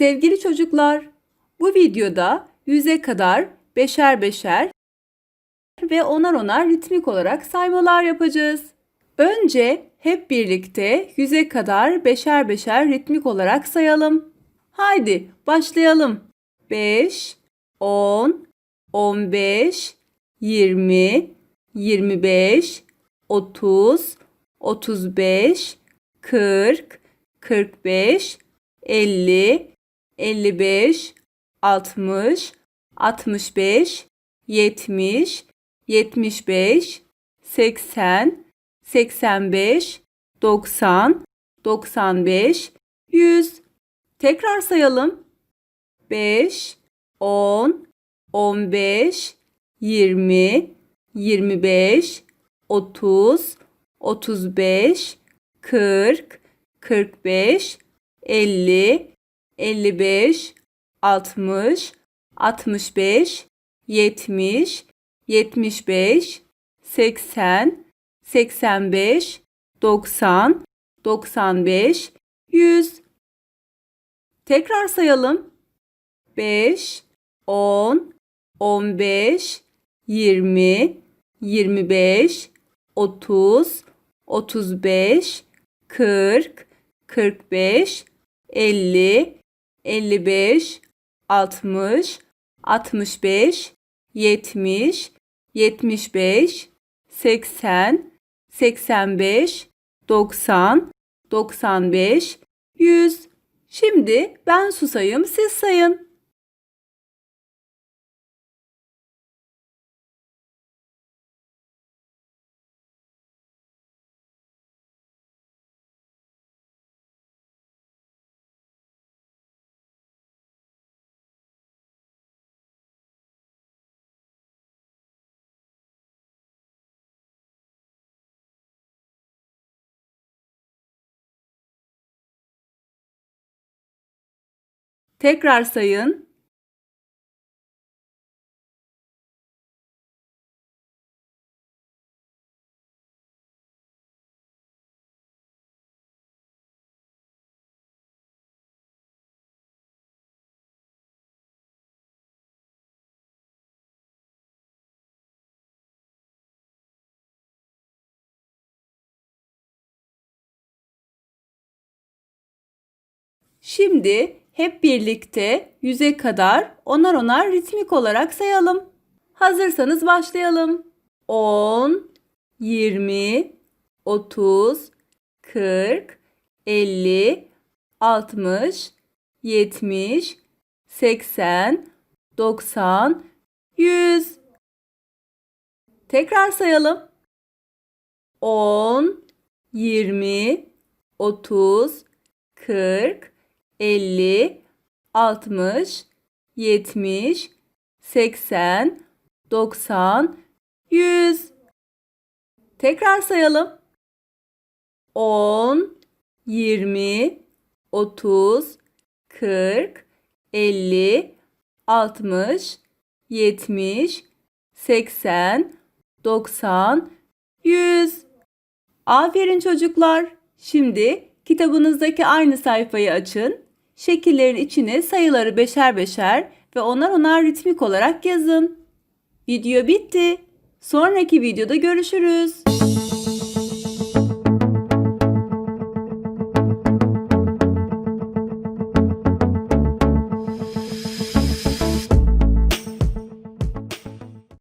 Sevgili çocuklar, bu videoda yüze kadar beşer beşer ve onar onar ritmik olarak saymalar yapacağız. Önce hep birlikte yüze kadar beşer beşer ritmik olarak sayalım. Haydi başlayalım. 5, 10, 15, 20, 25, 30, 35, 40, 45, 50, 55, 60, 65, 70, 75, 80, 85, 90, 95, 100. Tekrar sayalım. 5, 10, 15, 20, 25, 30, 35, 40, 45, 50, 55, 60, 65, 70, 75, 80, 85, 90, 95, 100. Tekrar sayalım. 5, 10, 15, 20, 25, 30, 35, 40, 45, 50, 55, 60, 65, 70, 75, 80, 85, 90, 95, 100. Şimdi ben susayım, siz sayın. Tekrar sayın. Şimdi hep birlikte yüze kadar onar onar ritmik olarak sayalım. Hazırsanız başlayalım. 10, 20, 30, 40, 50, 60, 70, 80, 90, 100. Tekrar sayalım. 10, 20, 30, 40, 50, 60, 70, 80, 90, 100. Tekrar sayalım. 10, 20, 30, 40, 50, 60, 70, 80, 90, 100. Aferin çocuklar. Şimdi kitabınızdaki aynı sayfayı açın. Şekillerin içine sayıları beşer beşer ve onar onar ritmik olarak yazın. Video bitti. Sonraki videoda görüşürüz.